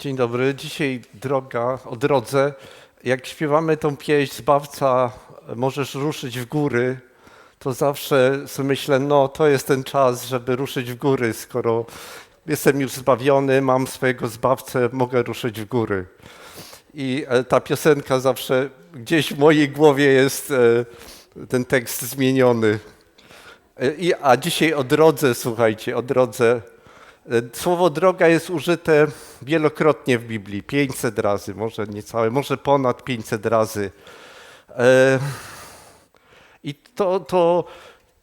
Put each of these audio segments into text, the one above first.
Dzień dobry. Dzisiaj droga o drodze. Jak śpiewamy tą pieśń Zbawca, możesz ruszyć w góry, to zawsze sobie myślę, no to jest ten czas, żeby ruszyć w góry, skoro jestem już zbawiony, mam swojego Zbawcę, mogę ruszyć w góry. I e, ta piosenka zawsze gdzieś w mojej głowie jest e, ten tekst zmieniony. E, I, a dzisiaj o drodze, słuchajcie, o drodze. E, Słowo droga jest użyte wielokrotnie w Biblii, 500 razy, może niecałe, może ponad 500 razy. E, I to, to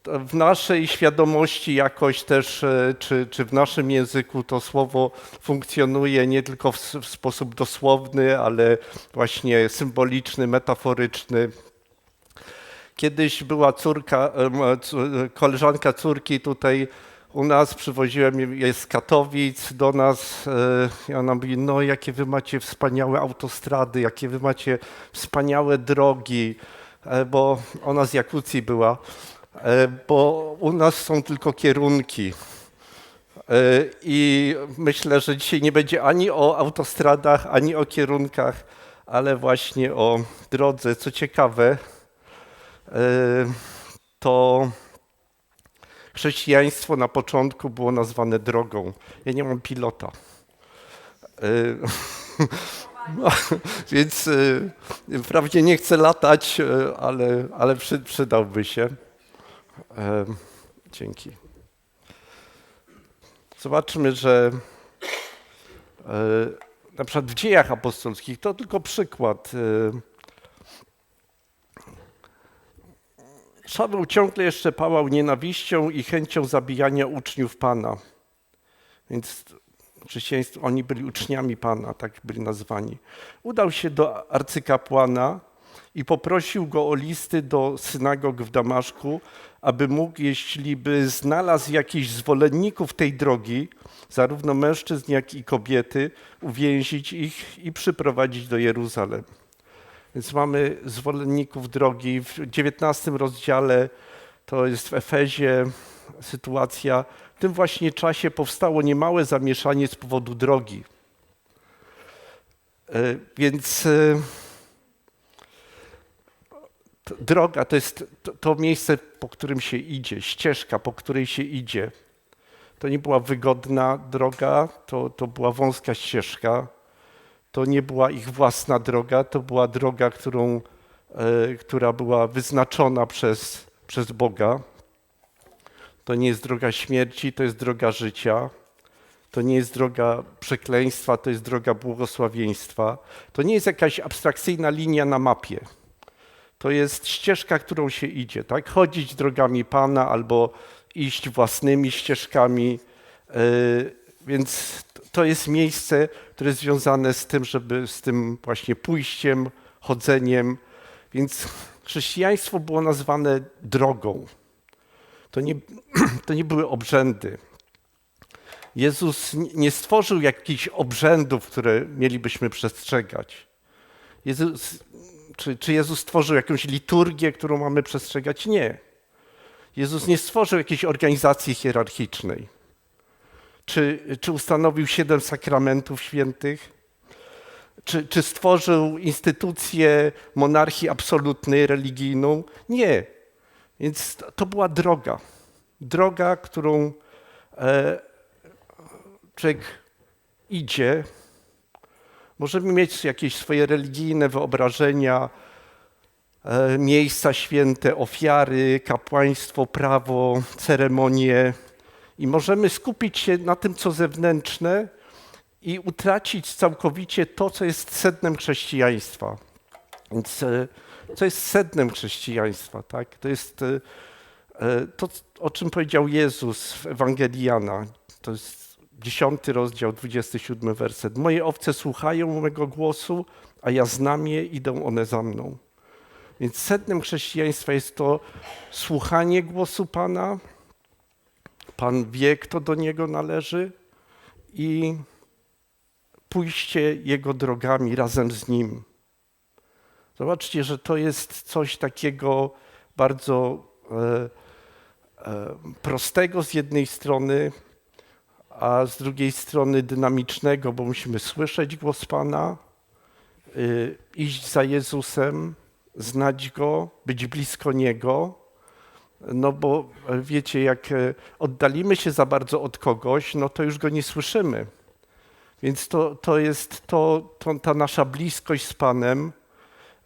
w naszej świadomości jakoś też, e, czy, czy w naszym języku to słowo funkcjonuje nie tylko w, w sposób dosłowny, ale właśnie symboliczny, metaforyczny. Kiedyś była córka, koleżanka córki tutaj u nas, przywoziłem jej z Katowic do nas e, i ona mówi, no jakie wy macie wspaniałe autostrady, jakie wy macie wspaniałe drogi, e, bo ona z Jakucji była, e, bo u nas są tylko kierunki. I myślę, że dzisiaj nie będzie ani o autostradach, ani o kierunkach, ale właśnie o drodze. Co ciekawe, to chrześcijaństwo na początku było nazwane drogą. Ja nie mam pilota. No, Więc e, wprawdzie nie chcę latać, e, ale, ale przy, przydałby się. Dzięki. Zobaczmy, że na przykład w dziejach apostolskich, to tylko przykład. Szaweł ciągle jeszcze pałał nienawiścią i chęcią zabijania uczniów Pana. Więc chrześcijaństwo, oni byli uczniami Pana, tak byli nazwani. Udał się do arcykapłana i poprosił go o listy do synagog w Damaszku, aby mógł, jeśli by znalazł jakichś zwolenników tej drogi, zarówno mężczyzn, jak i kobiety, uwięzić ich i przyprowadzić do Jeruzalem. Więc mamy zwolenników drogi. W XIX rozdziale to jest w Efezie sytuacja. W tym właśnie czasie powstało niemałe zamieszanie z powodu drogi. E, Więc e, droga to jest to miejsce, po którym się idzie, ścieżka, po której się idzie. To nie była wygodna droga, to, to była wąska ścieżka to nie była ich własna droga, to była droga, którą, e, która była wyznaczona przez, przez Boga. To nie jest droga śmierci, to jest droga życia. To nie jest droga przekleństwa, to jest droga błogosławieństwa. To nie jest jakaś abstrakcyjna linia na mapie. To jest ścieżka, którą się idzie, tak? Chodzić drogami Pana albo iść własnymi ścieżkami. Więc to jest miejsce, które jest związane z tym, żeby z tym właśnie pójściem, chodzeniem. Więc chrześcijaństwo było nazwane drogą. To nie, to nie były obrzędy. Jezus nie stworzył jakichś obrzędów, które mielibyśmy przestrzegać. Jezus, czy, czy Jezus stworzył jakąś liturgię, którą mamy przestrzegać? Nie. Jezus nie stworzył jakiejś organizacji hierarchicznej. Czy, czy ustanowił siedem sakramentów świętych? Czy, czy stworzył instytucję monarchii absolutnej, religijną? Nie. Więc to, była droga. Droga, którą e, człowiek idzie. Możemy mieć jakieś swoje religijne wyobrażenia, e, miejsca święte, ofiary, kapłaństwo, prawo, ceremonie i możemy skupić się na tym, co zewnętrzne i utracić całkowicie to, co jest sednem chrześcijaństwa. Więc e, co jest sednem chrześcijaństwa? Tak? To jest e, e, to, o czym powiedział Jezus w Ewangelii Jana. To jest 10 rozdział, 27 werset. Moje owce słuchają mego głosu, a ja znam je, idą one za mną. Więc sednem chrześcijaństwa jest to słuchanie głosu Pana, Pan wie, kto do Niego należy i pójście Jego drogami razem z Nim. Zobaczcie, że to jest coś takiego bardzo e, e, prostego z jednej strony, a z drugiej strony dynamicznego, bo musimy słyszeć głos Pana, y, iść za Jezusem, znać Go, być blisko Niego. No bo wiecie, jak e, oddalimy się za bardzo od kogoś, no to już Go nie słyszymy. Więc to, to jest to, to, ta nasza bliskość z Panem.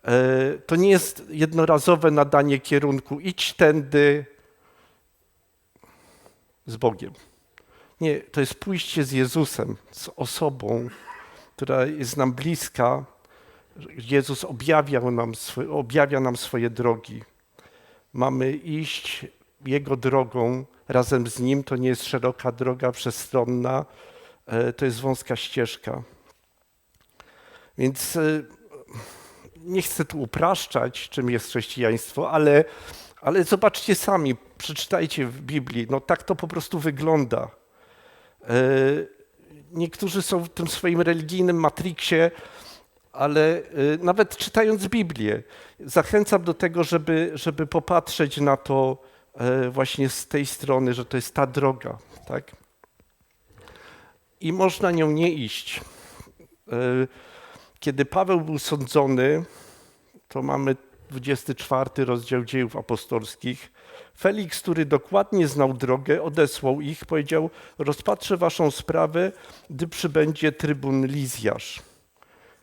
e, To nie jest jednorazowe nadanie kierunku, idź tędy z Bogiem. Nie, to jest pójście z Jezusem, z osobą, która jest nam bliska. Jezus nam, objawia nam swoje drogi. Mamy iść Jego drogą razem z Nim. To nie jest szeroka droga, przestronna, e, to jest wąska ścieżka. Więc e, nie chcę tu upraszczać, czym jest chrześcijaństwo, ale, ale zobaczcie sami, przeczytajcie w Biblii, no tak to po prostu wygląda. E, Niektórzy są w tym swoim religijnym matriksie, ale e, nawet czytając Biblię, zachęcam do tego, żeby, żeby popatrzeć na to e, właśnie z tej strony, że to jest ta droga, tak? I można nią nie iść. E, Kiedy Paweł był sądzony, to mamy 24 rozdział dziejów apostolskich. Felix, który dokładnie znał drogę, odesłał ich, powiedział: Rozpatrzę waszą sprawę, gdy przybędzie trybun Lizjasz.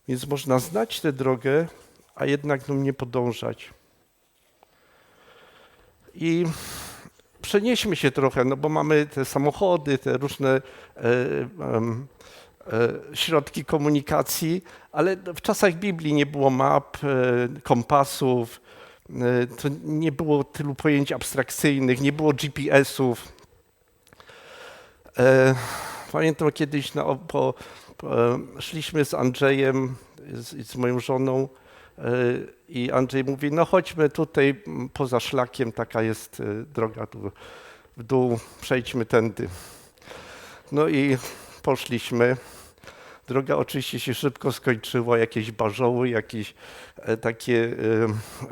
Więc można znać tę drogę, a jednak nią nie podążać. I przenieśmy się trochę, no bo mamy te samochody, te różne e, e, środki komunikacji, ale w czasach Biblii nie było map, e, kompasów, e, to nie było tylu pojęć abstrakcyjnych, nie było GPS-ów. E, Pamiętam kiedyś na, po, po, szliśmy z Andrzejem, z, z moją żoną e, i Andrzej mówi, no chodźmy tutaj poza szlakiem, taka jest e, droga tu w dół, przejdźmy tędy. No i poszliśmy. Droga oczywiście się szybko skończyła, jakieś bażoły, jakieś e, takie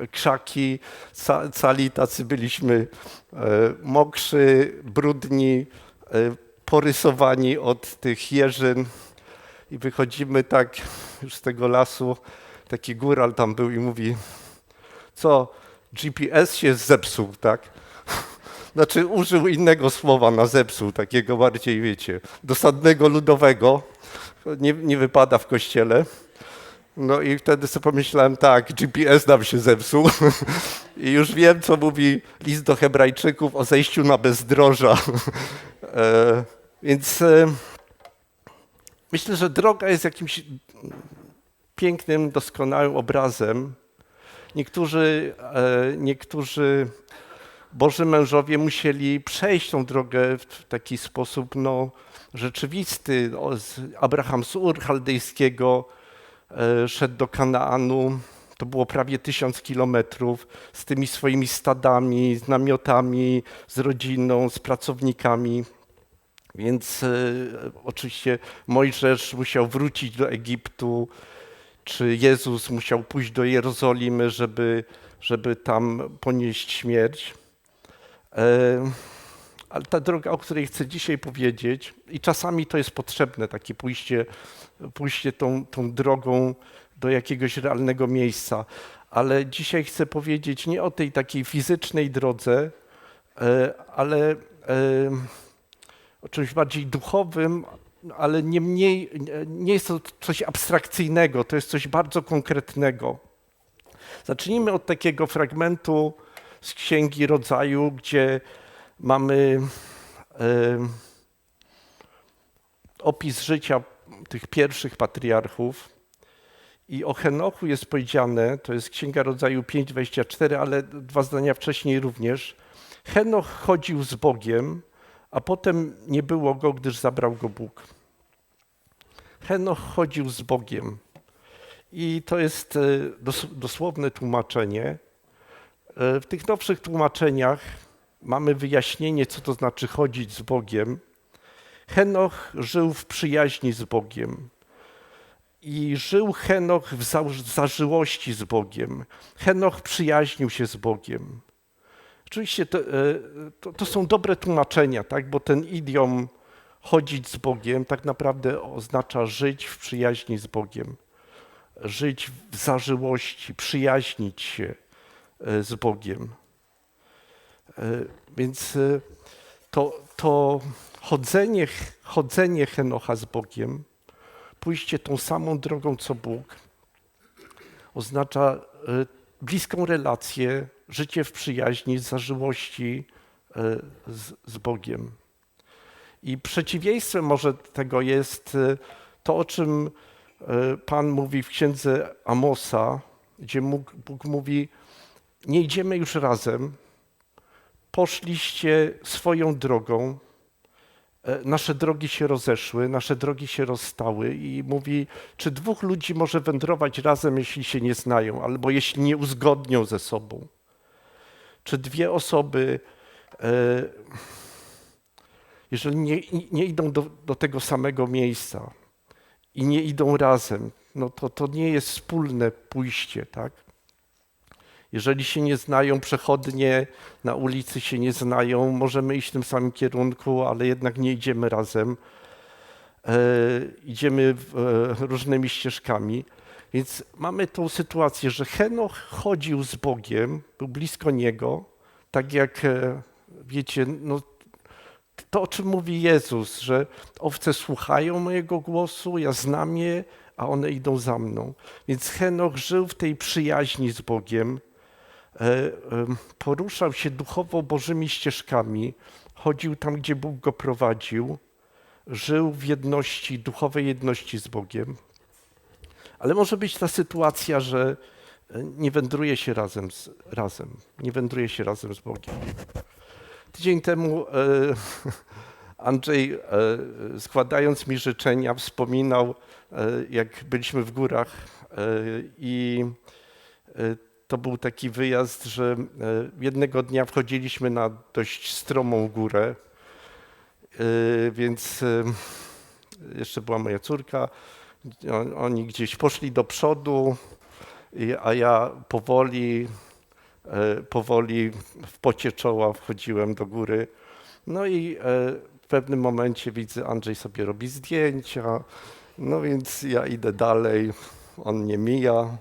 e, krzaki, ca, cali tacy byliśmy e, mokrzy, brudni, e, porysowani od tych jeżyn i wychodzimy tak już z tego lasu, taki góral tam był i mówi, co, GPS się zepsuł, tak? Znaczy użył innego słowa na zepsuł, takiego bardziej, wiecie, dosadnego, ludowego. Nie, nie wypada w kościele. No i wtedy sobie pomyślałem, tak, GPS nam się zepsuł i już wiem, co mówi list do hebrajczyków o zejściu na bezdroża. E, Więc e, myślę, że droga jest jakimś pięknym, doskonałym obrazem. Niektórzy, e, niektórzy Boży mężowie musieli przejść tą drogę w taki sposób no, rzeczywisty. Abraham z Ur Chaldejskiego e, szedł do Kanaanu. To było prawie tysiąc kilometrów z tymi swoimi stadami, z namiotami, z rodziną, z pracownikami. Więc e, oczywiście Mojżesz musiał wrócić do Egiptu, czy Jezus musiał pójść do Jerozolimy, żeby, żeby tam ponieść śmierć. E, Ale ta droga, o której chcę dzisiaj powiedzieć, i czasami to jest potrzebne, takie pójście, pójście tą, tą drogą do jakiegoś realnego miejsca. Ale dzisiaj chcę powiedzieć nie o tej takiej fizycznej drodze, e, ale czymś bardziej duchowym, ale nie mniej, nie jest to coś abstrakcyjnego, to jest coś bardzo konkretnego. Zacznijmy od takiego fragmentu z Księgi Rodzaju, gdzie mamy opis życia tych pierwszych patriarchów. I o Henochu jest powiedziane, to jest Księga Rodzaju 5:24, ale dwa zdania wcześniej również. Henoch chodził z Bogiem, a potem nie było go, gdyż zabrał go Bóg. Henoch chodził z Bogiem. I to jest e, dos- dosłowne tłumaczenie. E, W tych nowszych tłumaczeniach mamy wyjaśnienie, co to znaczy chodzić z Bogiem. Henoch żył w przyjaźni z Bogiem. I żył Henoch w za- zażyłości z Bogiem. Henoch przyjaźnił się z Bogiem. Oczywiście to, e, to, to są dobre tłumaczenia, tak? bo ten idiom chodzić z Bogiem tak naprawdę oznacza żyć w przyjaźni z Bogiem, żyć w zażyłości, przyjaźnić się e, z Bogiem. E, Więc to, to chodzenie, chodzenie Henocha z Bogiem, pójście tą samą drogą co Bóg, oznacza bliską relację, życie w przyjaźni, zażyłości e, z, z Bogiem. I przeciwieństwem może tego jest e, to, o czym e, Pan mówi w księdze Amosa, gdzie Bóg, Bóg mówi: Nie idziemy już razem, poszliście swoją drogą, nasze drogi się rozeszły, nasze drogi się rozstały i mówi, czy dwóch ludzi może wędrować razem, jeśli się nie znają, albo jeśli nie uzgodnią ze sobą? Czy dwie osoby, e, jeżeli nie, nie idą do, do tego samego miejsca i nie idą razem, no to to nie jest wspólne pójście, tak? Jeżeli się nie znają, przechodnie na ulicy się nie znają, możemy iść w tym samym kierunku, ale jednak nie idziemy razem. E, idziemy w, e, różnymi ścieżkami. Więc mamy tą sytuację, że Henoch chodził z Bogiem, był blisko Niego, tak jak e, wiecie, no, to o czym mówi Jezus, że owce słuchają mojego głosu, ja znam je, a one idą za mną. Więc Henoch żył w tej przyjaźni z Bogiem, poruszał się duchowo Bożymi ścieżkami, chodził tam, gdzie Bóg go prowadził, żył w jedności, duchowej jedności z Bogiem. Ale może być ta sytuacja, że e, nie wędruje się razem, z, razem nie wędruje się razem z Bogiem. Tydzień temu e, Andrzej, e, składając mi życzenia, wspominał, e, jak byliśmy w górach e, i e, to był taki wyjazd, że e, jednego dnia wchodziliśmy na dość stromą górę, e, więc e, jeszcze była moja córka. On- Oni gdzieś poszli do przodu, a ja powoli, powoli w pocie czoła wchodziłem do góry. No i w pewnym momencie widzę, Andrzej sobie robi zdjęcia, no więc ja idę dalej, on mnie mija.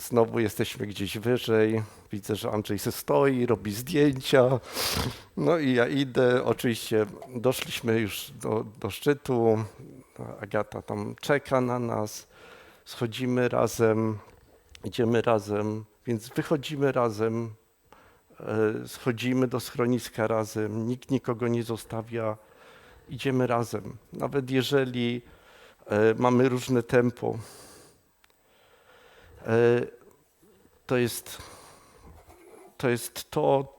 Znowu jesteśmy gdzieś wyżej. Widzę, że Andrzej se stoi, robi zdjęcia. No i ja idę. Oczywiście doszliśmy już do, do szczytu. Agata tam czeka na nas. Schodzimy razem, idziemy razem, więc wychodzimy razem. e, Schodzimy do schroniska razem. Nikt nikogo nie zostawia. Idziemy razem. Nawet jeżeli e, mamy różne tempo. E, To jest, to jest to,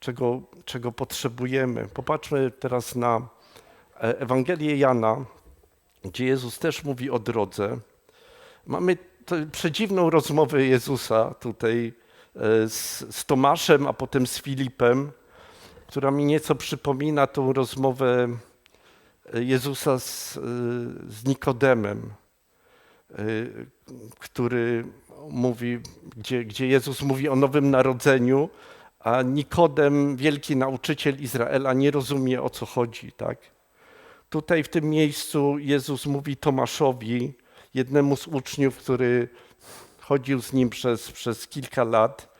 czego, czego potrzebujemy. Popatrzmy teraz na e, Ewangelię Jana, gdzie Jezus też mówi o drodze. Mamy przedziwną rozmowę Jezusa tutaj e, z, z Tomaszem, a potem z Filipem, która mi nieco przypomina tą rozmowę Jezusa z, z Nikodemem który mówi, gdzie, gdzie Jezus mówi o nowym narodzeniu, a Nikodem, wielki nauczyciel Izraela, nie rozumie o co chodzi. Tak? Tutaj w tym miejscu Jezus mówi Tomaszowi, jednemu z uczniów, który chodził z nim przez, przez kilka lat,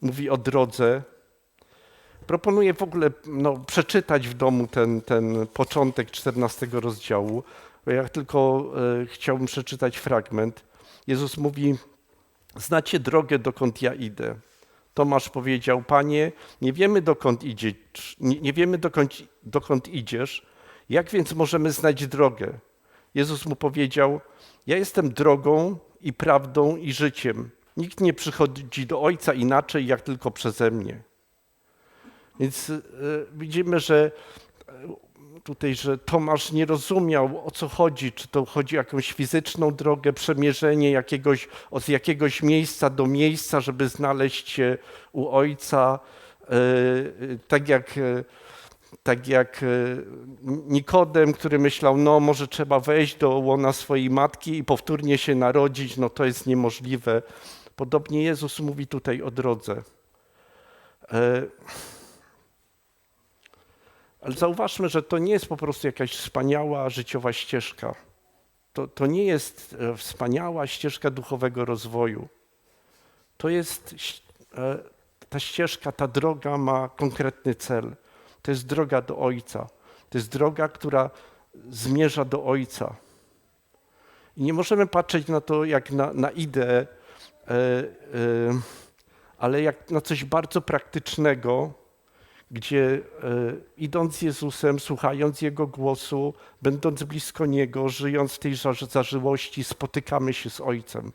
mówi o drodze. Proponuję w ogóle no, przeczytać w domu ten, ten początek 14 rozdziału, ja tylko e, chciałbym przeczytać fragment. Jezus mówi: Znacie drogę, dokąd ja idę. Tomasz powiedział: Panie, nie wiemy dokąd idziesz, nie, nie wiemy dokąd, dokąd idziesz. Jak więc możemy znać drogę? Jezus mu powiedział: Ja jestem drogą i prawdą i życiem. Nikt nie przychodzi do Ojca inaczej, jak tylko przeze mnie. Więc e, widzimy, że e, tutaj, że Tomasz nie rozumiał o co chodzi, czy to chodzi o jakąś fizyczną drogę, przemierzenie jakiegoś, od jakiegoś miejsca do miejsca, żeby znaleźć się u Ojca, e, e, tak jak, e, tak jak Nikodem, który myślał, no może trzeba wejść do łona swojej matki i powtórnie się narodzić, no to jest niemożliwe. Podobnie Jezus mówi tutaj o drodze. Ale zauważmy, że to nie jest po prostu jakaś wspaniała życiowa ścieżka. To, to nie jest e, wspaniała ścieżka duchowego rozwoju. To jest e, ta ścieżka, ta droga ma konkretny cel. To jest droga do Ojca. To jest droga, która zmierza do Ojca. I nie możemy patrzeć na to jak na, na ideę, e, ale jak na coś bardzo praktycznego, gdzie e, idąc Jezusem, słuchając Jego głosu, będąc blisko Niego, żyjąc tej za- zażyłości, spotykamy się z Ojcem.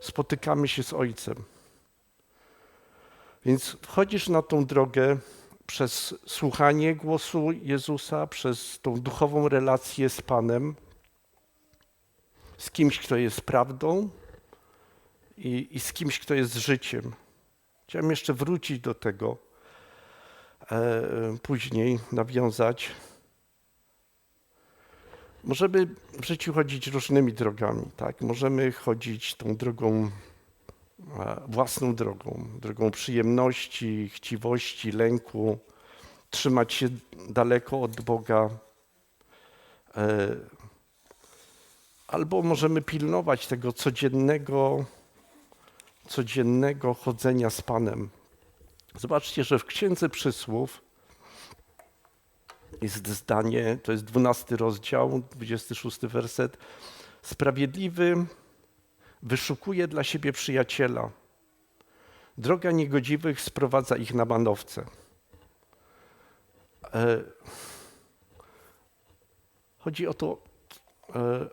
Spotykamy się z Ojcem. Więc wchodzisz na tą drogę przez słuchanie głosu Jezusa, przez tą duchową relację z Panem, z kimś, kto jest prawdą i, i z kimś, kto jest życiem. Chciałem jeszcze wrócić do tego, później nawiązać. Możemy w życiu chodzić różnymi drogami, tak? Możemy chodzić tą drogą, e, własną drogą, drogą przyjemności, chciwości, lęku, trzymać się daleko od Boga. E, albo możemy pilnować tego codziennego, codziennego chodzenia z Panem. Zobaczcie, że w Księdze Przysłów jest zdanie, to jest 12 rozdział, 26 werset. Sprawiedliwy wyszukuje dla siebie przyjaciela. Droga niegodziwych sprowadza ich na manowce. E, Chodzi o to, e,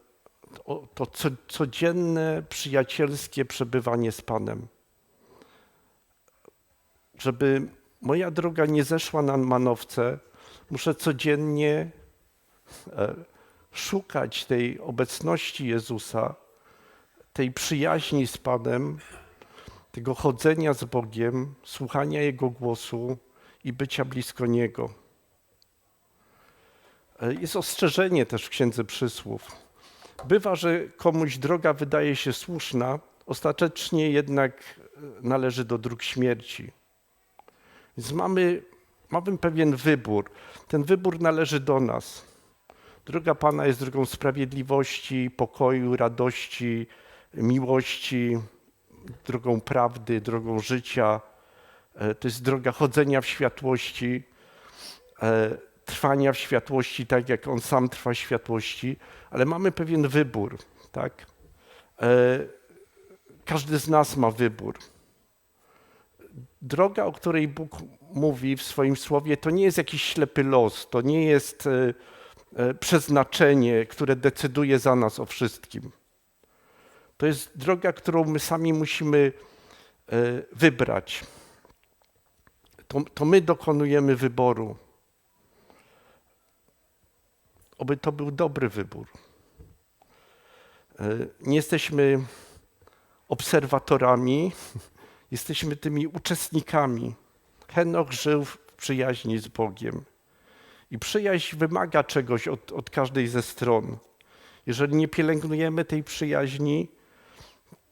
o to co, codzienne, przyjacielskie przebywanie z Panem. Żeby moja droga nie zeszła na manowce, muszę codziennie e, szukać tej obecności Jezusa, tej przyjaźni z Panem, tego chodzenia z Bogiem, słuchania Jego głosu i bycia blisko Niego. E, Jest ostrzeżenie też w Księdze Przysłów. Bywa, że komuś droga wydaje się słuszna, ostatecznie jednak e, należy do dróg śmierci. Więc mamy, mamy pewien wybór. Ten wybór należy do nas. Droga Pana jest drogą sprawiedliwości, pokoju, radości, miłości, drogą prawdy, drogą życia. E, To jest droga chodzenia w światłości, e, trwania w światłości, tak jak On sam trwa w światłości, ale mamy pewien wybór, tak? E, Każdy z nas ma wybór. Droga, o której Bóg mówi w swoim słowie, to nie jest jakiś ślepy los, to nie jest e, e, przeznaczenie, które decyduje za nas o wszystkim. To jest droga, którą my sami musimy e, wybrać. To, to my dokonujemy wyboru. Oby to był dobry wybór. Nie jesteśmy obserwatorami, jesteśmy tymi uczestnikami. Henoch żył w przyjaźni z Bogiem. I przyjaźń wymaga czegoś od, od każdej ze stron. Jeżeli nie pielęgnujemy tej przyjaźni,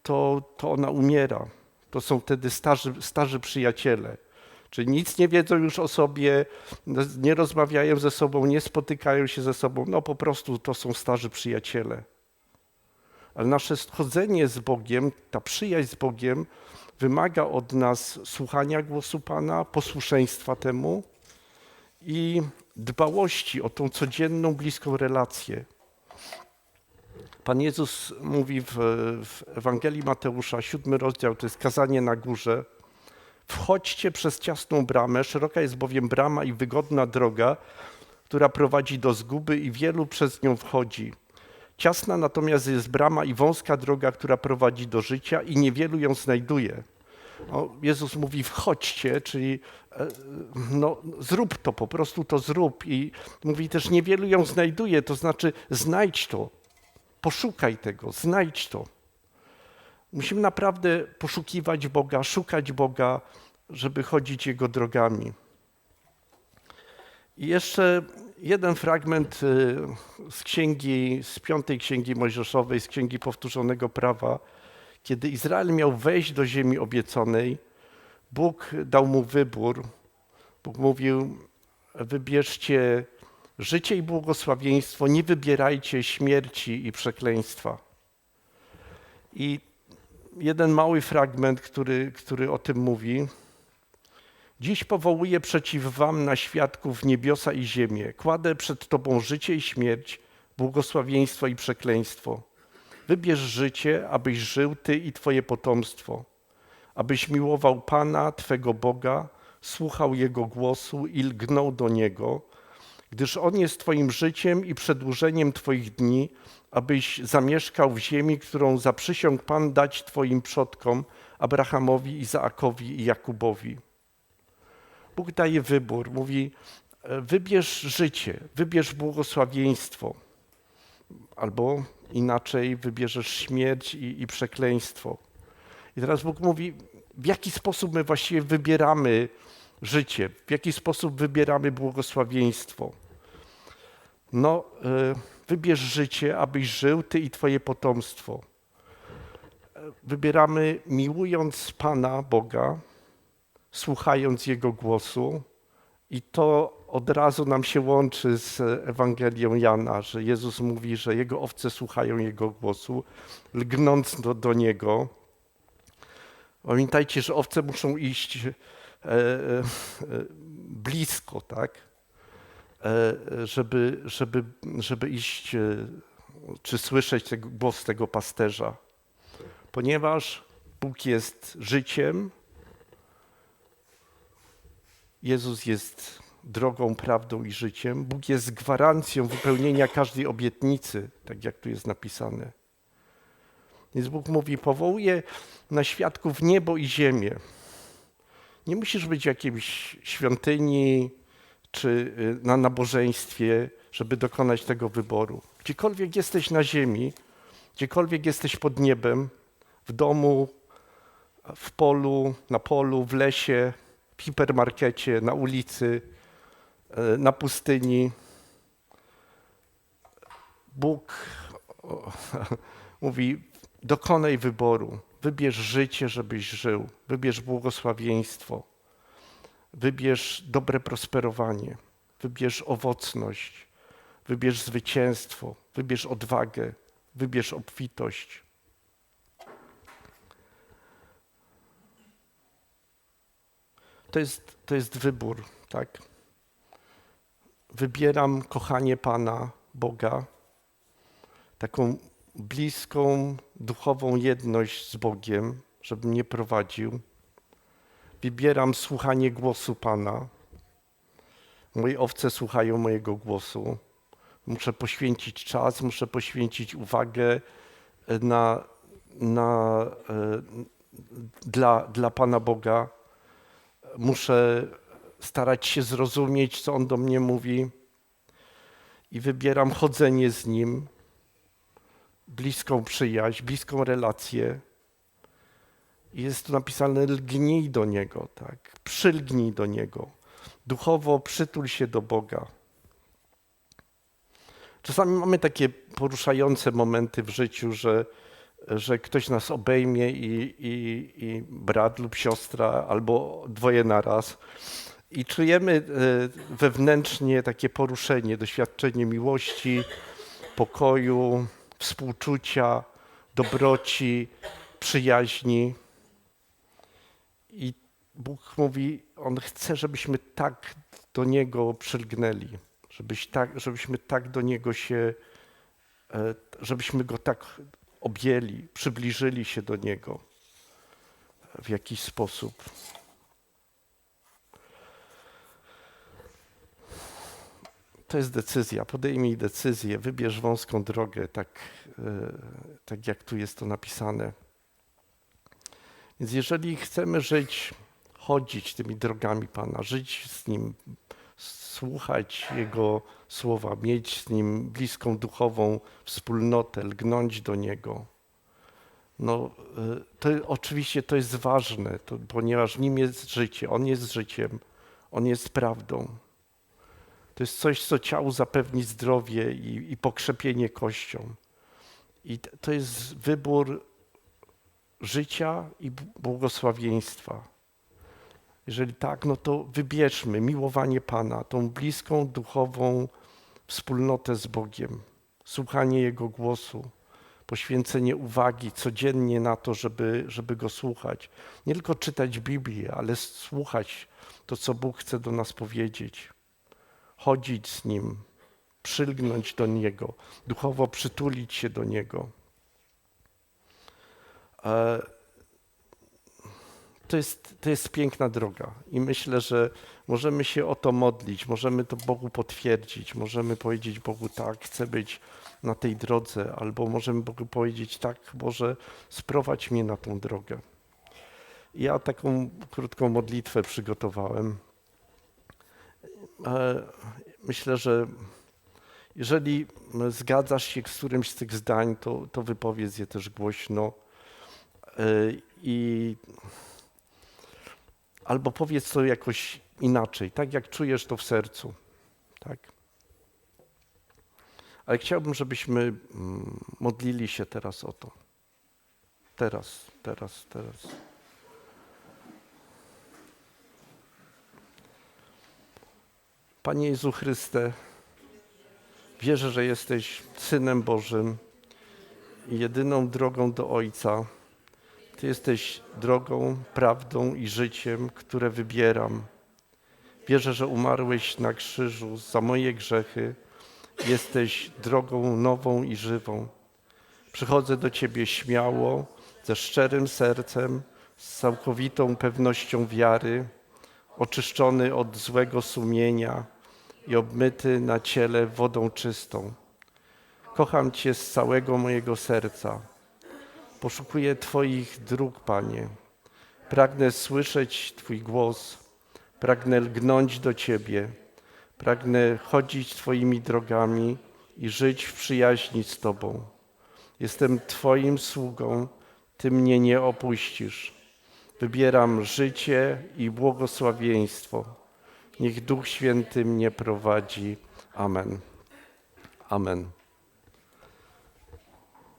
to, to ona umiera. To są wtedy starzy, starzy przyjaciele. Czyli nic nie wiedzą już o sobie, nie rozmawiają ze sobą, nie spotykają się ze sobą. No po prostu to są starzy przyjaciele. Ale nasze chodzenie z Bogiem, ta przyjaźń z Bogiem wymaga od nas słuchania głosu Pana, posłuszeństwa temu i dbałości o tą codzienną, bliską relację. Pan Jezus mówi w, w Ewangelii Mateusza, siódmy rozdział, to jest kazanie na górze. Wchodźcie przez ciasną bramę, szeroka jest bowiem brama i wygodna droga, która prowadzi do zguby i wielu przez nią wchodzi. Ciasna natomiast jest brama i wąska droga, która prowadzi do życia i niewielu ją znajduje. O, Jezus mówi wchodźcie, czyli e, no, zrób to, po prostu to zrób. I mówi też niewielu ją znajduje, to znaczy znajdź to, poszukaj tego, znajdź to. Musimy naprawdę poszukiwać Boga, szukać Boga, żeby chodzić Jego drogami. I jeszcze jeden fragment y, z księgi, z piątej księgi Mojżeszowej, z księgi powtórzonego prawa. Kiedy Izrael miał wejść do ziemi obiecanej, Bóg dał mu wybór. Bóg mówił, wybierzcie życie i błogosławieństwo, nie wybierajcie śmierci i przekleństwa. I jeden mały fragment, który, który o tym mówi. Dziś powołuję przeciw wam na świadków niebiosa i ziemię. Kładę przed tobą życie i śmierć, błogosławieństwo i przekleństwo. Wybierz życie, abyś żył ty i twoje potomstwo, abyś miłował Pana, twego Boga, słuchał Jego głosu i lgnął do Niego, gdyż On jest twoim życiem i przedłużeniem twoich dni, abyś zamieszkał w ziemi, którą zaprzysiągł Pan dać twoim przodkom, Abrahamowi, Izaakowi i Jakubowi. Bóg daje wybór, mówi: e, wybierz życie, wybierz błogosławieństwo, albo inaczej wybierzesz śmierć i, i przekleństwo. I teraz Bóg mówi, w jaki sposób my właściwie wybieramy życie, w jaki sposób wybieramy błogosławieństwo. No, e, wybierz życie, abyś żył, ty i twoje potomstwo. E, Wybieramy miłując Pana Boga, słuchając Jego głosu i to od razu nam się łączy z Ewangelią Jana, że Jezus mówi, że Jego owce słuchają Jego głosu, lgnąc do, do Niego. Pamiętajcie, że owce muszą iść e, e, e, blisko, tak? E, żeby, żeby, żeby iść, e, czy słyszeć tego, głos tego pasterza. Ponieważ Bóg jest życiem, Jezus jest drogą, prawdą i życiem. Bóg jest gwarancją wypełnienia każdej obietnicy, tak jak tu jest napisane. Więc Bóg mówi: Powołuję na świadków niebo i ziemię. Nie musisz być w jakiejś świątyni czy y, na nabożeństwie, żeby dokonać tego wyboru. Gdziekolwiek jesteś na ziemi, gdziekolwiek jesteś pod niebem, w domu, w polu, na polu, w lesie, w hipermarkecie, na ulicy, e, na pustyni. Bóg mówi: dokonaj wyboru, wybierz życie, żebyś żył, wybierz błogosławieństwo, wybierz dobre prosperowanie, wybierz owocność, wybierz zwycięstwo, wybierz odwagę, wybierz obfitość. To jest, to jest wybór, tak? Wybieram kochanie Pana, Boga, taką bliską, duchową jedność z Bogiem, żeby mnie prowadził. Wybieram słuchanie głosu Pana. Moje owce słuchają mojego głosu. Muszę poświęcić czas, muszę poświęcić uwagę na, na, e, dla, dla Pana Boga muszę starać się zrozumieć, co On do mnie mówi i wybieram chodzenie z Nim, bliską przyjaźń, bliską relację. I Jest tu napisane lgnij do Niego, tak? Przylgnij do Niego. Duchowo przytul się do Boga. Czasami mamy takie poruszające momenty w życiu, że że ktoś nas obejmie i, i, i brat lub siostra, albo dwoje naraz. I czujemy e, wewnętrznie takie poruszenie, doświadczenie miłości, pokoju, współczucia, dobroci, przyjaźni. I Bóg mówi, On chce, żebyśmy tak do Niego przylgnęli, żebyś tak, żebyśmy tak do Niego się, e, żebyśmy Go tak objęli, przybliżyli się do Niego w jakiś sposób. To jest decyzja. Podejmij decyzję, wybierz wąską drogę, tak, e, tak jak tu jest to napisane. Więc jeżeli chcemy żyć, chodzić tymi drogami Pana, żyć z Nim, słuchać Jego słowa, mieć z Nim bliską duchową wspólnotę, lgnąć do Niego. No, y, to oczywiście to jest ważne, to, ponieważ Nim jest życie, On jest życiem, On jest prawdą. To jest coś, co ciału zapewni zdrowie i, i pokrzepienie kością. I to jest wybór życia i błogosławieństwa. Jeżeli tak, no to wybierzmy miłowanie Pana, tą bliską, duchową wspólnotę z Bogiem, słuchanie Jego głosu, poświęcenie uwagi codziennie na to, żeby, żeby Go słuchać. Nie tylko czytać Biblię, ale słuchać to, co Bóg chce do nas powiedzieć. Chodzić z Nim, przylgnąć do Niego, duchowo przytulić się do Niego. E, To jest, to jest piękna droga i myślę, że możemy się o to modlić, możemy to Bogu potwierdzić, możemy powiedzieć Bogu tak, chcę być na tej drodze, albo możemy Bogu powiedzieć tak, Boże, sprowadź mnie na tą drogę. Ja taką krótką modlitwę przygotowałem. E, Myślę, że jeżeli zgadzasz się z którymś z tych zdań, to, to wypowiedz je też głośno. E, I albo powiedz to jakoś inaczej, tak jak czujesz to w sercu. Tak? Ale chciałbym, żebyśmy mm, modlili się teraz o to. Teraz, teraz, teraz. Panie Jezu Chryste, wierzę, że jesteś Synem Bożym i jedyną drogą do Ojca. Ty jesteś drogą, prawdą i życiem, które wybieram. Wierzę, że umarłeś na krzyżu za moje grzechy. Jesteś drogą nową i żywą. Przychodzę do Ciebie śmiało, ze szczerym sercem, z całkowitą pewnością wiary, oczyszczony od złego sumienia i obmyty na ciele wodą czystą. Kocham Cię z całego mojego serca. Poszukuję Twoich dróg, Panie. Pragnę słyszeć Twój głos, pragnę lgnąć do Ciebie, pragnę chodzić Twoimi drogami i żyć w przyjaźni z Tobą. Jestem Twoim sługą, Ty mnie nie opuścisz. Wybieram życie i błogosławieństwo. Niech Duch Święty mnie prowadzi. Amen. Amen.